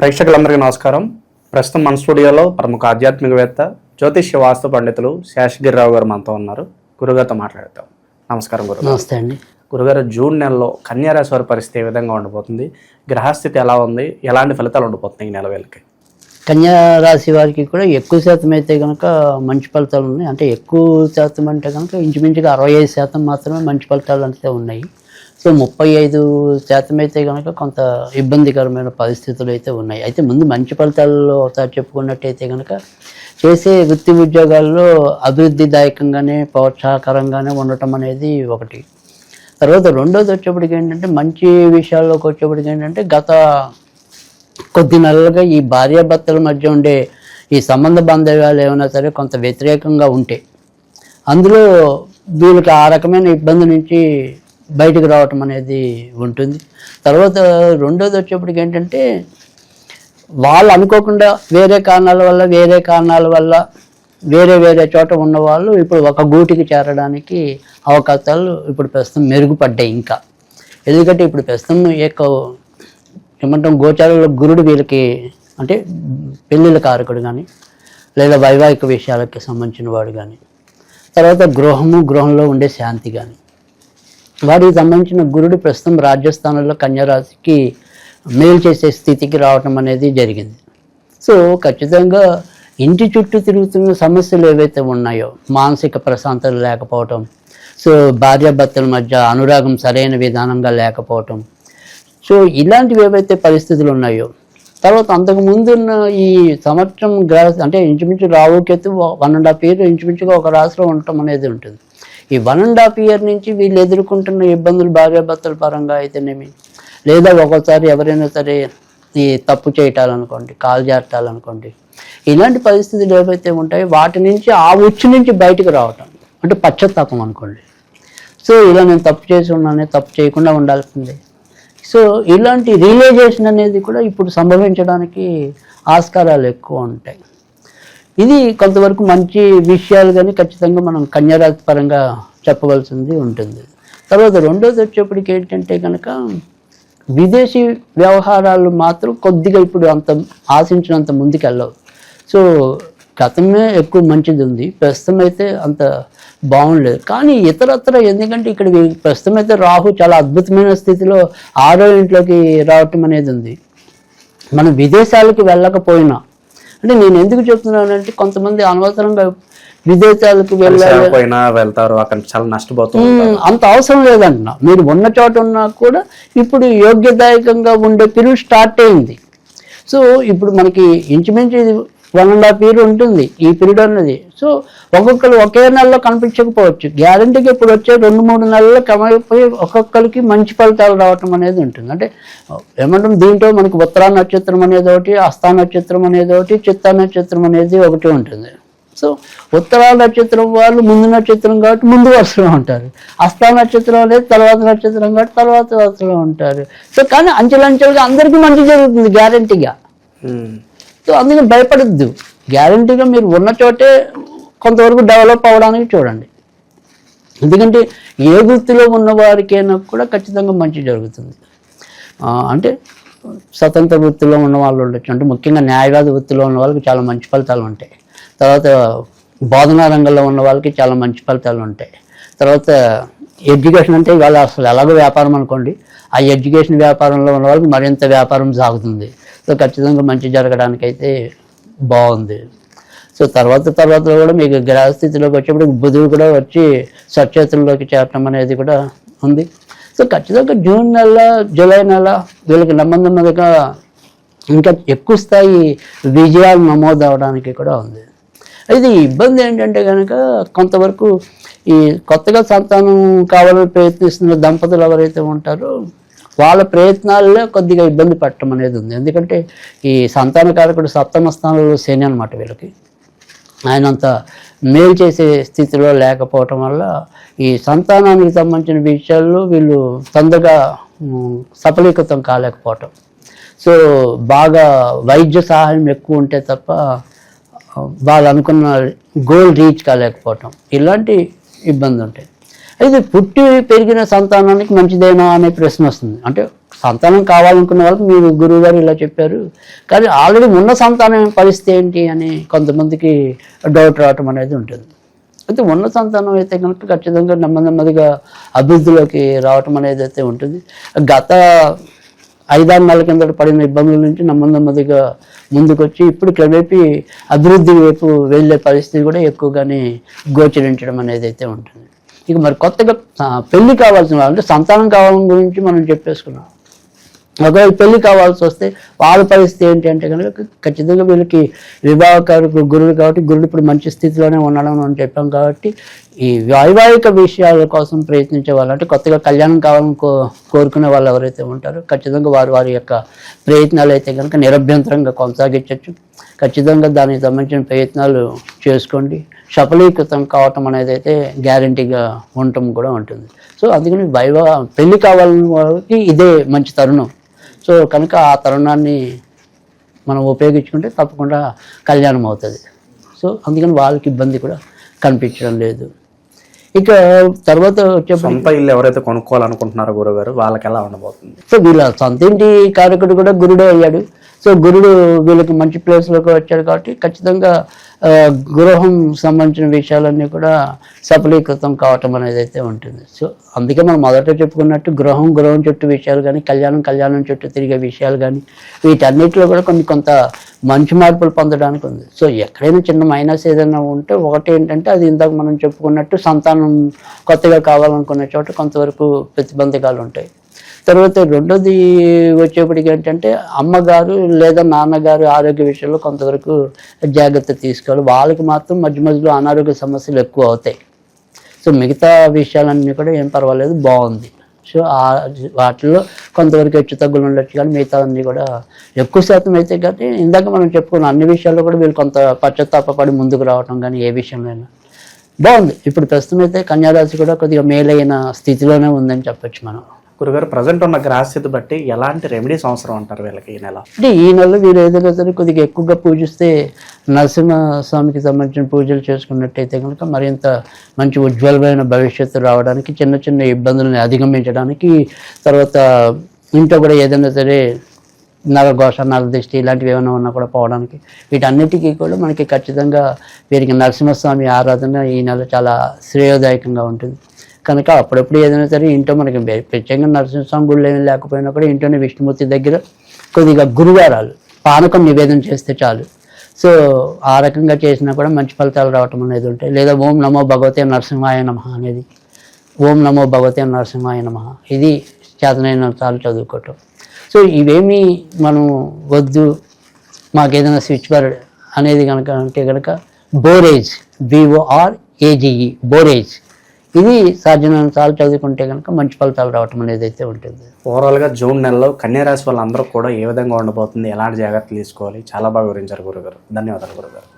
ప్రేక్షకులందరికీ నమస్కారం. ప్రస్తుతం మన స్టూడియోలో ప్రముఖ ఆధ్యాత్మికవేత్త జ్యోతిష్య వాస్తు పండితులు శేషగిరిరావు గారు మనతో ఉన్నారు. గురుగారితో మాట్లాడతాం. నమస్కారం గురు నమస్తే అండి. గురుగారు జూన్ నెలలో కన్యారాశి వారి పరిస్థితి ఏ విధంగా ఉండబోతుంది? గ్రహస్థితి ఎలా ఉంది? ఎలాంటి ఫలితాలు ఉండబోతున్నాయి ఈ నెల వేలకి కన్యా రాశి వారికి కూడా ఎక్కువ శాతం అయితే కనుక మంచి ఫలితాలు ఉన్నాయి. అంటే ఎక్కువ శాతం అంటే కనుక ఇంచుమించుగా అరవై ఐదు శాతం మాత్రమే మంచి ఫలితాలు అంటే ఉన్నాయి. సో ముప్పై ఐదు శాతం అయితే కనుక కొంత ఇబ్బందికరమైన పరిస్థితులు అయితే ఉన్నాయి. అయితే ముందు మంచి ఫలితాల్లో ఒకసారి చెప్పుకున్నట్టయితే కనుక చేసే వృత్తి ఉద్యోగాల్లో అభివృద్ధిదాయకంగానే ప్రోత్సాహకరంగానే ఉండటం అనేది ఒకటి. తర్వాత రెండోది వచ్చేప్పటికి ఏంటంటే మంచి విషయాల్లోకి వచ్చేప్పటికి ఏంటంటే గత కొద్ది నెలలుగా ఈ భార్యాభర్తల మధ్య ఉండే ఈ సంబంధ బాంధవ్యాలు ఏమైనా సరే కొంత వ్యతిరేకంగా ఉంటే అందులో వీళ్ళకి ఆ రకమైన ఇబ్బంది నుంచి బయటకు రావటం అనేది ఉంటుంది. తర్వాత రెండోది వచ్చేప్పటికి ఏంటంటే వాళ్ళు అనుకోకుండా వేరే కారణాల వల్ల వేరే కారణాల వల్ల వేరే వేరే చోట ఉన్న వాళ్ళు ఇప్పుడు ఒక గూటికి చేరడానికి అవకాశాలు ఇప్పుడు ప్రస్తుతం మెరుగుపడ్డాయి ఇంకా. ఎందుకంటే ఇప్పుడు ప్రస్తుతం యొక్క ఏమంటాం గోచారంలో గురుడు వీళ్ళకి అంటే పెళ్ళిళ్ళ కారకుడు కానీ లేదా వైవాహిక విషయాలకి సంబంధించిన వాడు కానీ తర్వాత గృహము గృహంలో ఉండే శాంతి కానీ వారికి సంబంధించిన గురుడు ప్రస్తుతం రాజ్యస్థానంలో కన్యరాశికి మేలు చేసే స్థితికి రావటం అనేది జరిగింది. సో ఖచ్చితంగా ఇంటి చుట్టూ తిరుగుతున్న సమస్యలు ఏవైతే ఉన్నాయో మానసిక ప్రశాంతత లేకపోవటం సో భార్యాభర్తల మధ్య అనురాగం సరైన విధానంగా లేకపోవటం. సో ఇలాంటివి ఏవైతే పరిస్థితులు ఉన్నాయో తర్వాత అంతకు ముందున్న ఈ సంవత్సరం గ్రహ అంటే ఇంచుమించు రావుకేతు వన్ అండ్ హాఫ్ ఇయర్ ఇంచుమించుగా ఒక రాశిలో ఉండటం అనేది ఉంటుంది. ఈ వన్ అండ్ హాఫ్ ఇయర్ నుంచి వీళ్ళు ఎదుర్కొంటున్న ఇబ్బందులు భార్యాభర్తల పరంగా అయితేనేమి? లేదా ఒక్కోసారి ఎవరైనా సరే ఈ తప్పు చేయటాలనుకోండి కాలు జారటాలనుకోండి ఇలాంటి పరిస్థితులు ఏవైతే ఉంటాయో వాటి నుంచి ఆ ఉచ్చు నుంచి బయటకు రావటం అంటే పశ్చాత్తాపం అనుకోండి. సో ఇలా నేను తప్పు చేసి ఉన్నానే తప్పు చేయకుండా ఉండాల్సిందే. సో ఇలాంటి రియలైజేషన్ అనేది కూడా ఇప్పుడు సంభవించడానికి ఆస్కారాలు ఎక్కువ ఉంటాయి. ఇది కొంతవరకు మంచి విషయాలు కానీ ఖచ్చితంగా మనం కన్యారాశి పరంగా చెప్పవలసింది ఉంటుంది. తర్వాత రెండోది వచ్చేప్పటికి ఏంటంటే కనుక విదేశీ వ్యవహారాలు మాత్రం కొద్దిగా ఇప్పుడు అంత ఆశించినంత ముందుకెళ్ళవు. సో గతమే ఎక్కువ మంచిది ఉంది ప్రస్తుతం అయితే అంత బాగుండలేదు. కానీ ఇతరత్ర ఎందుకంటే ఇక్కడ ప్రస్తుతం అయితే రాహు చాలా అద్భుతమైన స్థితిలో ఆరో ఇంట్లోకి రావటం అనేది ఉంది. మనం విదేశాలకు వెళ్ళకపోయినా అంటే నేను ఎందుకు చెప్తున్నానంటే కొంతమంది అనవసరంగా విదేశాలకు వెళ్ళాలి. పోయినా వెళ్తారు అక్కడ చాలా నష్టపోతారు అంత అవసరం లేదంటున్నా మీరు ఉన్న చోట ఉన్నా కూడా ఇప్పుడు యోగ్యదాయకంగా ఉండే పీరియడ్ స్టార్ట్ అయింది. సో ఇప్పుడు మనకి ఇంచుమించు ఇది వన్ అండ్ హాఫ్ ఇయర్ ఉంటుంది ఈ పీరియడ్ అన్నది. సో ఒక్కొక్కరు ఒకే నెలలో కనిపించకపోవచ్చు. గ్యారంటీగా ఇప్పుడు వచ్చే రెండు మూడు నెలల్లో కమైపోయి ఒక్కొక్కరికి మంచి ఫలితాలు రావటం అనేది ఉంటుంది. అంటే ఏమంటాం దీంట్లో మనకి ఉత్తరా నక్షత్రం అనేది ఒకటి అస్థా నక్షత్రం అనేది ఒకటి చిత్తా నక్షత్రం అనేది ఒకటి ఉంటుంది. సో ఉత్తరా నక్షత్రం వాళ్ళు ముందు నక్షత్రం కాబట్టి ముందు వరుసలో ఉంటారు. హస్తా నక్షత్రం అనేది తర్వాత నక్షత్రం కాబట్టి తర్వాత వరుసలో ఉంటారు. సో కానీ అంచెలంచెలుగా అందరికీ మంచి జరుగుతుంది గ్యారంటీగా. సో అందుకని భయపడద్దు. గ్యారంటీగా మీరు ఉన్న చోటే కొంతవరకు డెవలప్ అవ్వడానికి చూడండి. ఎందుకంటే ఏ వృత్తిలో ఉన్న వారికైనా కూడా ఖచ్చితంగా మంచి జరుగుతుంది. అంటే స్వతంత్ర వృత్తిలో ఉన్న వాళ్ళు ఉండొచ్చు. అంటే ముఖ్యంగా న్యాయవాద వృత్తిలో ఉన్న వాళ్ళకి చాలా మంచి ఫలితాలు ఉంటాయి. తర్వాత బోధనా రంగంలో ఉన్న వాళ్ళకి చాలా మంచి ఫలితాలు ఉంటాయి. తర్వాత ఎడ్యుకేషన్ అంటే ఇవాళ అసలు ఎలాగో వ్యాపారం అనుకోండి. ఆ ఎడ్యుకేషన్ వ్యాపారంలో ఉన్న వాళ్ళకి మరింత వ్యాపారం సాగుతుంది. సో ఖచ్చితంగా మంచి జరగడానికి అయితే బాగుంది. సో తర్వాత తర్వాత కూడా మీకు గ్రహస్థితిలోకి వచ్చేప్పుడు బుధుడు కూడా వచ్చి సచేతుల్లోకి చేరటం అనేది కూడా ఉంది. సో ఖచ్చితంగా జూన్ నెల జూలై నెల వీళ్ళకి నెమ్మది నెమ్మదిగా ఇంకా ఎక్కువ స్థాయి విజయాలు నమోదు అవడానికి కూడా ఉంది. అయితే ఇబ్బంది ఏంటంటే కనుక కొంతవరకు ఈ కొత్తగా సంతానం కావాలని ప్రయత్నిస్తున్న దంపతులు ఎవరైతే ఉంటారో వాళ్ళ ప్రయత్నాల్లో కొద్దిగా ఇబ్బంది పడటం అనేది ఉంది. ఎందుకంటే ఈ సంతానకారకుడు సప్తమ స్థానంలో శని అనమాట వీళ్ళకి. ఆయన అంత మేలు చేసే స్థితిలో లేకపోవటం వల్ల ఈ సంతానానికి సంబంధించిన విషయాల్లో వీళ్ళు తొందరగా సఫలీకృతం కాలేకపోవటం. సో బాగా వైద్య సహాయం ఎక్కువ ఉంటే తప్ప వాళ్ళు అనుకున్న గోల్ రీచ్ కాలేకపోవటం. ఇలాంటి ఇబ్బంది ఉంటాయి అయితే పుట్టి పెరిగిన సంతానానికి మంచిదేనా అనే ప్రశ్న వస్తుంది. అంటే సంతానం కావాలనుకున్న వాళ్ళకి మీరు గురువు గారు ఇలా చెప్పారు. కానీ ఆల్రెడీ ఉన్న సంతానం పరిస్థితి ఏంటి అని కొంతమందికి డౌట్ రావటం అనేది ఉంటుంది. అయితే ఉన్న సంతానం అయితే కనుక ఖచ్చితంగా నెమ్మది నెమ్మదిగా అభివృద్ధిలోకి రావటం అనేది అయితే ఉంటుంది. గత ఐదారు నెలల కిందట పడిన ఇబ్బందుల నుంచి నెమ్మది నెమ్మదిగా ముందుకొచ్చి ఇప్పుడు క్రమేపీ అభివృద్ధి వైపు వెళ్ళే పరిస్థితి కూడా ఎక్కువగానే గోచరించడం అనేది అయితే ఉంటుంది. ఇక మరి కొత్తగా పెళ్ళి కావాల్సిన వాళ్ళు అంటే సంతానం కావాలని గురించి మనం చెప్పేసుకున్నాం. ఒకవేళ పెళ్ళి కావాల్సి వస్తే వాళ్ళ పరిస్థితి ఏంటి అంటే కనుక ఖచ్చితంగా వీళ్ళకి వివాహకారుకు గురుడు కాబట్టి గురుడు ఇప్పుడు మంచి స్థితిలోనే ఉండడం మనం చెప్పాం కాబట్టి ఈ వైవాహిక విషయాల కోసం ప్రయత్నించే వాళ్ళు అంటే కొత్తగా కళ్యాణం కావాలని కో కోరుకునే వాళ్ళు ఎవరైతే ఉంటారో ఖచ్చితంగా వారు వారి యొక్క ప్రయత్నాలు అయితే కనుక నిరభ్యంతరంగా కొనసాగించవచ్చు. ఖచ్చితంగా దానికి సంబంధించిన ప్రయత్నాలు చేసుకోండి. సఫలీకృతం కావటం అనేది అయితే గ్యారంటీగా ఉండటం కూడా ఉంటుంది. సో అందుకని వైవాహ పెళ్ళి కావాలని వాళ్ళకి ఇదే మంచి తరుణం. సో కనుక ఆ తరుణాన్ని మనం ఉపయోగించుకుంటే తప్పకుండా కళ్యాణం అవుతుంది. సో అందుకని వాళ్ళకి ఇబ్బంది కూడా కనిపించడం లేదు. ఇక తర్వాత సొంత ఇల్లు ఎవరైతే కొనుక్కోవాలనుకుంటున్నారో గురుగారు వాళ్ళకి ఎలా ఉండబోతుంది? సో వీళ్ళ సొంత ఇంటి కారకుడు కూడా గురుడే అయ్యాడు. సో గురుడు వీళ్ళకి మంచి ప్లేస్లోకి వచ్చాడు కాబట్టి ఖచ్చితంగా గృహం సంబంధించిన విషయాలన్నీ కూడా సఫలీకృతం కావటం అనేది అయితే ఉంటుంది. సో అందుకే మనం మొదట చెప్పుకున్నట్టు గృహం గృహం చుట్టూ విషయాలు కానీ కళ్యాణం కళ్యాణం చుట్టూ తిరిగే విషయాలు కానీ వీటన్నిటిలో కూడా కొన్ని కొంత మంచి మార్పులు పొందడానికి ఉంది. సో ఎక్కడైనా చిన్న మైనస్ ఏదైనా ఉంటే ఒకటి ఏంటంటే అది ఇందాక మనం చెప్పుకున్నట్టు సంతానం కొత్తగా కావాలనుకునే చోట కొంతవరకు ప్రతిబంధకాలు ఉంటాయి. తర్వాత రెండోది వచ్చేప్పటికి ఏంటంటే అమ్మగారు లేదా నాన్నగారు ఆరోగ్య విషయంలో కొంతవరకు జాగ్రత్త తీసుకోవాలి. వాళ్ళకి మాత్రం మధ్య మధ్యలో అనారోగ్య సమస్యలు ఎక్కువ అవుతాయి. సో మిగతా విషయాలన్నీ కూడా ఏం పర్వాలేదు బాగుంది. సో ఆ వాటిల్లో కొంతవరకు హెచ్చు తగ్గులు ఉండొచ్చు కానీ మిగతా అన్నీ కూడా ఎక్కువ శాతం అయితే కానీ ఇందాక మనం చెప్పుకున్న అన్ని విషయాల్లో కూడా వీళ్ళు కొంత పశ్చాత్తాపడి ముందుకు రావటం కానీ ఏ విషయంలో అయినా బాగుంది. ఇప్పుడు ప్రస్తుతం అయితే కన్యారాశి కూడా కొద్దిగా మేలైన స్థితిలోనే ఉందని చెప్పొచ్చు మనం. గురుగారు ప్రజెంట్ ఉన్న గ్రహస్థితి బట్టి ఎలాంటి రెమెడీస్ అవసరం అంటారు వీళ్ళకి ఈ నెల? అంటే ఈ నెల మీరు ఏదైనా సరే కొద్దిగా ఎక్కువగా పూజిస్తే నరసింహ స్వామికి సంబంధించిన పూజలు చేసుకున్నట్టయితే కనుక మరింత మంచి ఉజ్వలమైన భవిష్యత్తు రావడానికి చిన్న చిన్న ఇబ్బందులను అధిగమించడానికి తర్వాత ఇంట్లో కూడా ఏదైనా సరే నరఘోష నరదృష్టి ఇలాంటివి ఏమైనా ఉన్నా కూడా పోవడానికి వీటన్నిటికీ కూడా మనకి ఖచ్చితంగా వీరికి నరసింహస్వామి ఆరాధన ఈ నెల చాలా శ్రేయోదాయకంగా ఉంటుంది. కనుక అప్పుడప్పుడు ఏదైనా సరే ఇంట్లో మనకి ప్రత్యేకంగా నరసింహస్వామి గుళ్ళు ఏమీ లేకపోయినా కూడా ఇంట్లోనే విష్ణుమూర్తి దగ్గర కొద్దిగా గురువారాలు పానకం నివేదన చేస్తే చాలు. సో ఆ రకంగా చేసినా కూడా మంచి ఫలితాలు రావటం అనేది ఉంటాయి. లేదా ఓం నమో భగవతే నరసింహాయ నమ అనేది. ఓం నమో భగవతే నరసింహాయ నమ. ఇది చేతనైన సార్లు చదువుకోవటం. సో ఇవేమీ మనం వద్దు. మాకేదైనా స్విచ్ బోర్డ్ అనేది కనుక అంటే కనుక బోరేజ్ బిఓఆర్ ఏజీఈ బోరేజ్. ఇది సాధ్యమైన సార్లు చదువుకుంటే కనుక మంచి ఫలితాలు రావటం అనేది అయితే ఉంటుంది. ఓవరాల్గా జూన్ నెలలో కన్యారాశి వాళ్ళందరూ కూడా ఏ విధంగా ఉండబోతుంది ఎలాంటి జాగ్రత్తలు తీసుకోవాలి చాలా బాగా వివరించారు గురుగారు. ధన్యవాదాలు గురుగారు.